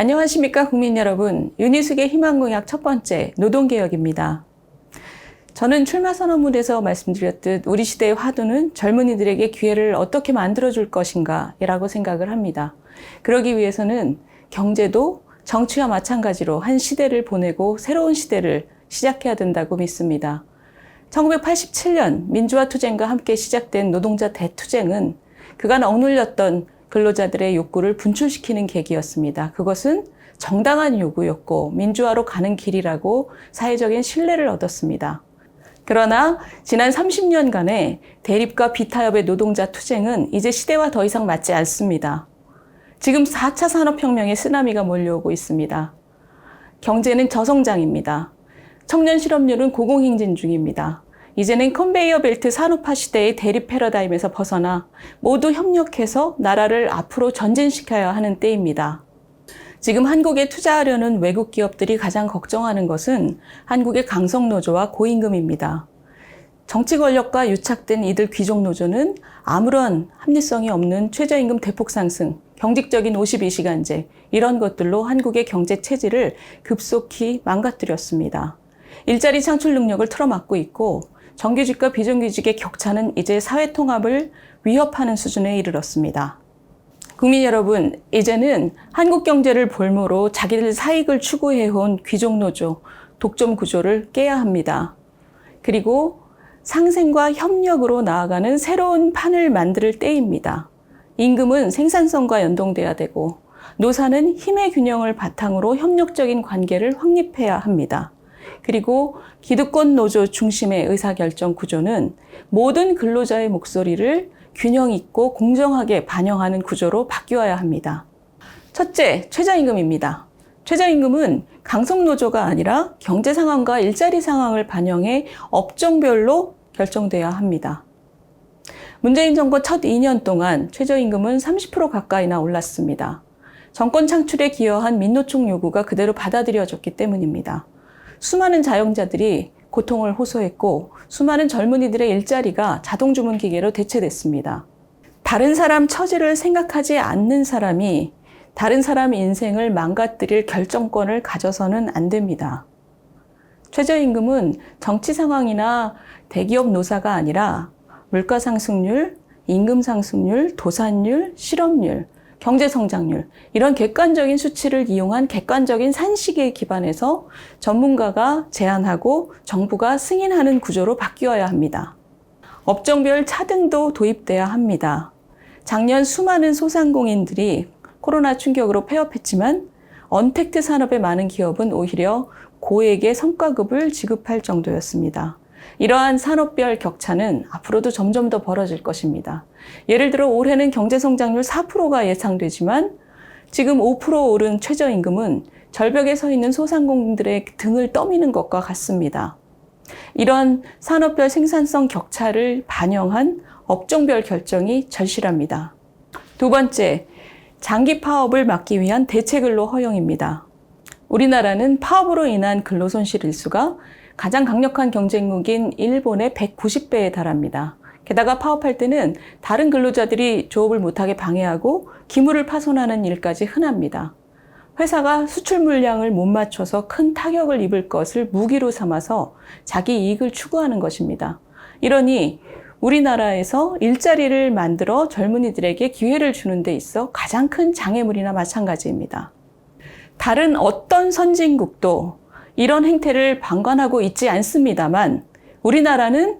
안녕하십니까 국민 여러분. 유니숙의 희망공약 첫 번째 노동개혁입니다. 저는 출마 선언문에서 말씀드렸듯 우리 시대의 화두는 젊은이들에게 기회를 어떻게 만들어줄 것인가 라고 생각을 합니다. 그러기 위해서는 경제도 정치와 마찬가지로 한 시대를 보내고 새로운 시대를 시작해야 된다고 믿습니다. 1987년 민주화 투쟁과 함께 시작된 노동자 대투쟁은 그간 억눌렸던 근로자들의 욕구를 분출시키는 계기였습니다. 그것은 정당한 요구였고 민주화로 가는 길이라고 사회적인 신뢰를 얻었습니다. 그러나 지난 30년간의 대립과 비타협의 노동자 투쟁은 이제 시대와 더 이상 맞지 않습니다. 지금 4차 산업혁명의 쓰나미가 몰려오고 있습니다. 경제는 저성장입니다. 청년 실업률은 고공행진 중입니다. 이제는 컨베이어 벨트 산업화 시대의 대립 패러다임에서 벗어나 모두 협력해서 나라를 앞으로 전진시켜야 하는 때입니다. 지금 한국에 투자하려는 외국 기업들이 가장 걱정하는 것은 한국의 강성노조와 고임금입니다. 정치 권력과 유착된 이들 귀족 노조는 아무런 합리성이 없는 최저임금 대폭 상승, 경직적인 52시간제, 이런 것들로 한국의 경제 체질을 급속히 망가뜨렸습니다. 일자리 창출 능력을 틀어막고 있고 정규직과 비정규직의 격차는 이제 사회 통합을 위협하는 수준에 이르렀습니다. 국민 여러분, 이제는 한국 경제를 볼모로 자기들 사익을 추구해온 귀족 노조, 독점 구조를 깨야 합니다. 그리고 상생과 협력으로 나아가는 새로운 판을 만들 때입니다. 임금은 생산성과 연동돼야 되고 노사는 힘의 균형을 바탕으로 협력적인 관계를 확립해야 합니다. 그리고 기득권 노조 중심의 의사결정 구조는 모든 근로자의 목소리를 균형 있고 공정하게 반영하는 구조로 바뀌어야 합니다. 첫째, 최저임금입니다. 최저임금은 강성노조가 아니라 경제 상황과 일자리 상황을 반영해 업종별로 결정돼야 합니다. 문재인 정권 첫 2년 동안 최저임금은 30% 가까이나 올랐습니다. 정권 창출에 기여한 민노총 요구가 그대로 받아들여졌기 때문입니다. 수많은 자영자들이 고통을 호소했고 수많은 젊은이들의 일자리가 자동 주문 기계로 대체됐습니다. 다른 사람 처지를 생각하지 않는 사람이 다른 사람 인생을 망가뜨릴 결정권을 가져서는 안 됩니다. 최저임금은 정치 상황이나 대기업 노사가 아니라 물가 상승률, 임금 상승률, 도산율, 실업률, 경제 성장률 이런 객관적인 수치를 이용한 객관적인 산식에 기반해서 전문가가 제안하고 정부가 승인하는 구조로 바뀌어야 합니다. 업종별 차등도 도입돼야 합니다. 작년 수많은 소상공인들이 코로나 충격으로 폐업했지만 언택트 산업의 많은 기업은 오히려 고액의 성과급을 지급할 정도였습니다. 이러한 산업별 격차는 앞으로도 점점 더 벌어질 것입니다. 예를 들어 올해는 경제 성장률 4%가 예상되지만 지금 5% 오른 최저임금은 절벽에 서 있는 소상공인들의 등을 떠미는 것과 같습니다. 이런 산업별 생산성 격차를 반영한 업종별 결정이 절실합니다. 두 번째, 장기 파업을 막기 위한 대체 근로 허용입니다. 우리나라는 파업으로 인한 근로 손실 일수가 가장 강력한 경쟁국인 일본의 190배에 달합니다. 게다가 파업할 때는 다른 근로자들이 조업을 못하게 방해하고 기물을 파손하는 일까지 흔합니다. 회사가 수출 물량을 못 맞춰서 큰 타격을 입을 것을 무기로 삼아서 자기 이익을 추구하는 것입니다. 이러니 우리나라에서 일자리를 만들어 젊은이들에게 기회를 주는 데 있어 가장 큰 장애물이나 마찬가지입니다. 다른 어떤 선진국도 이런 행태를 방관하고 있지 않습니다만 우리나라는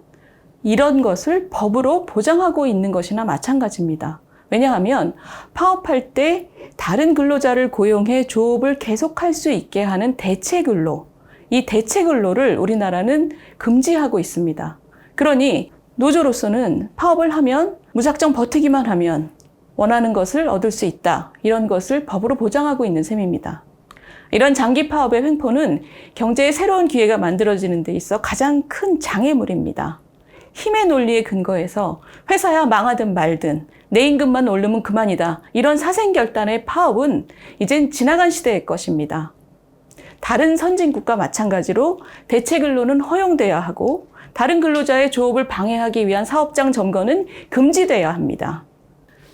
이런 것을 법으로 보장하고 있는 것이나 마찬가지입니다. 왜냐하면 파업할 때 다른 근로자를 고용해 조업을 계속할 수 있게 하는 대체 근로, 이 대체 근로를 우리나라는 금지하고 있습니다. 그러니 노조로서는 파업을 하면 무작정 버티기만 하면 원하는 것을 얻을 수 있다. 이런 것을 법으로 보장하고 있는 셈입니다. 이런 장기 파업의 횡포는 경제의 새로운 기회가 만들어지는 데 있어 가장 큰 장애물입니다. 힘의 논리에 근거해서 회사야 망하든 말든 내 임금만 오르면 그만이다. 이런 사생결단의 파업은 이젠 지나간 시대의 것입니다. 다른 선진국과 마찬가지로 대체 근로는 허용돼야 하고 다른 근로자의 조업을 방해하기 위한 사업장 점거는 금지돼야 합니다.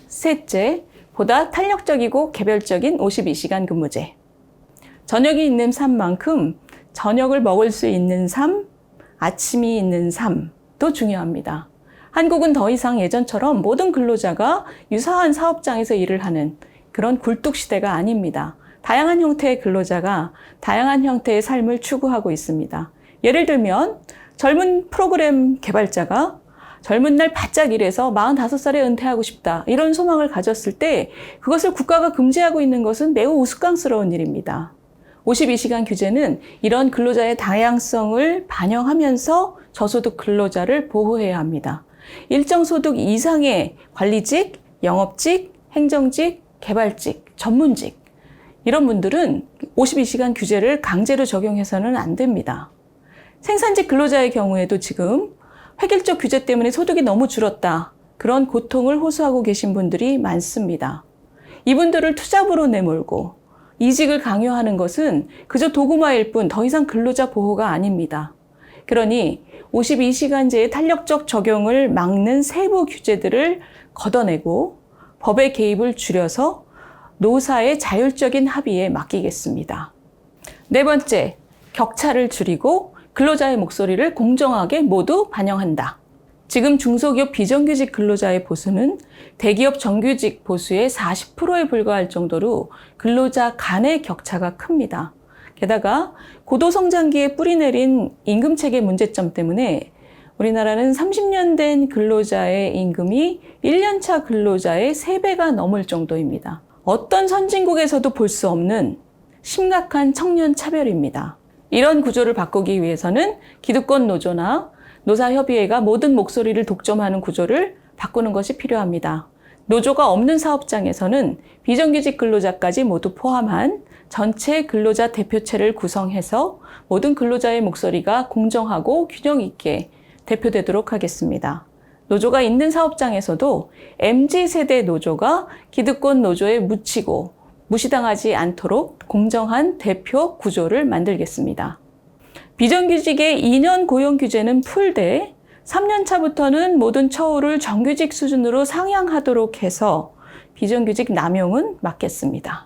셋째, 보다 탄력적이고 개별적인 52시간 근무제. 저녁이 있는 삶만큼 저녁을 먹을 수 있는 삶, 아침이 있는 삶도 중요합니다. 한국은 더 이상 예전처럼 모든 근로자가 유사한 사업장에서 일을 하는 그런 굴뚝 시대가 아닙니다. 다양한 형태의 근로자가 다양한 형태의 삶을 추구하고 있습니다. 예를 들면 젊은 프로그램 개발자가 젊은 날 바짝 일해서 45살에 은퇴하고 싶다. 이런 소망을 가졌을 때 그것을 국가가 금지하고 있는 것은 매우 우스꽝스러운 일입니다. 52시간 규제는 이런 근로자의 다양성을 반영하면서 저소득 근로자를 보호해야 합니다. 일정 소득 이상의 관리직, 영업직, 행정직, 개발직, 전문직 이런 분들은 52시간 규제를 강제로 적용해서는 안 됩니다. 생산직 근로자의 경우에도 지금 획일적 규제 때문에 소득이 너무 줄었다. 그런 고통을 호소하고 계신 분들이 많습니다. 이분들을 투잡으로 내몰고 이직을 강요하는 것은 그저 도구마일 뿐 더 이상 근로자 보호가 아닙니다. 그러니 52시간제의 탄력적 적용을 막는 세부 규제들을 걷어내고 법의 개입을 줄여서 노사의 자율적인 합의에 맡기겠습니다. 네 번째, 격차를 줄이고 근로자의 목소리를 공정하게 모두 반영한다. 지금 중소기업 비정규직 근로자의 보수는 대기업 정규직 보수의 40%에 불과할 정도로 근로자 간의 격차가 큽니다. 게다가 고도성장기에 뿌리내린 임금 체계 문제점 때문에 우리나라는 30년 된 근로자의 임금이 1년차 근로자의 3배가 넘을 정도입니다. 어떤 선진국에서도 볼 수 없는 심각한 청년 차별입니다. 이런 구조를 바꾸기 위해서는 기득권 노조나 노사협의회가 모든 목소리를 독점하는 구조를 바꾸는 것이 필요합니다. 노조가 없는 사업장에서는 비정규직 근로자까지 모두 포함한 전체 근로자 대표체를 구성해서 모든 근로자의 목소리가 공정하고 균형 있게 대표되도록 하겠습니다. 노조가 있는 사업장에서도 MZ세대 노조가 기득권 노조에 묻히고 무시당하지 않도록 공정한 대표 구조를 만들겠습니다. 비정규직의 2년 고용 규제는 풀되 3년 차부터는 모든 처우를 정규직 수준으로 상향하도록 해서 비정규직 남용은 막겠습니다.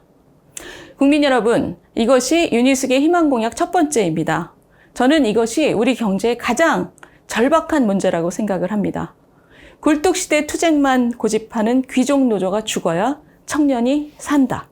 국민 여러분, 이것이 유니스의 희망 공약 첫 번째입니다. 저는 이것이 우리 경제의 가장 절박한 문제라고 생각을 합니다. 굴뚝시대 투쟁만 고집하는 귀족 노조가 죽어야 청년이 산다.